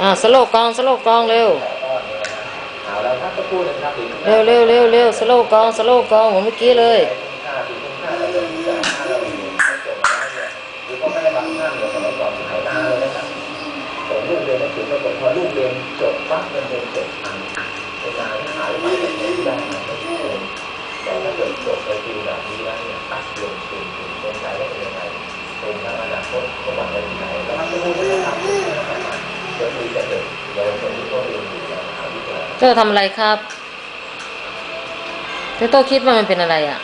อ่าสโลกองสโลกองเร็วเร็วเร็วเร็วเร็วสโลกองสโลกองเหมือนเมื่อกี้เลยค่าถึงค่าแต่เดิมที่จะค่าเราอยู่ไม่จบแล้วเนี่ยหรือก็ไม่ได้บางท่านเนี่ยสมัยก่อนหายตาเลยนะครับส่งลูกเรียนหนังสือปรากฏพอลูกเรียนจบปั๊บเงินเดือนเจ็ดพันเวแบบนี้ได้มาไม่ถูกแต่ถ้าเกิดจบในปีแบบนี้แล้วเนี่ยตัดลงทุนถึงเป็นใจว่าเป็นยังไงเป็นทางอนาคต โตทำอะไรครับเตโตคิดว่ามันเป็นอะไรอะ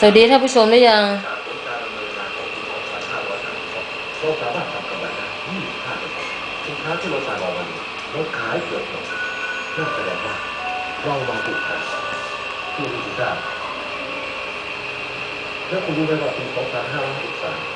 สวัสดีท่านผู้ชมได้ยังเราสามารถทำกำไรได้25%สินค้าที่เราสั่งออกมาเนี่ยเราขายเกือบหมดนั่นแสดงว่าเรามาถูกทางที่ที่ทราบแล้วคุณรู้ไหมว่าปี2563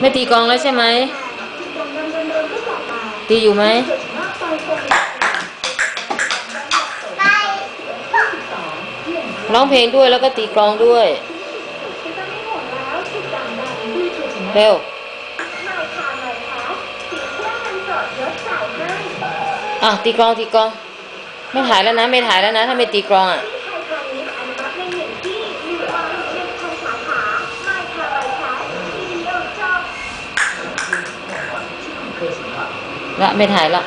ไม่ตีกองแล้วใช่ไหม ตีอยู่ไหม ร้องเพลงด้วยแล้วก็ตีกลองด้วย เร็ว อะตีกลองตีกลอง ไม่ถ่ายแล้วนะ ไม่ถ่ายแล้วนะ ถ้าไม่ตีกลองอะ ละไม่ถ่ายละ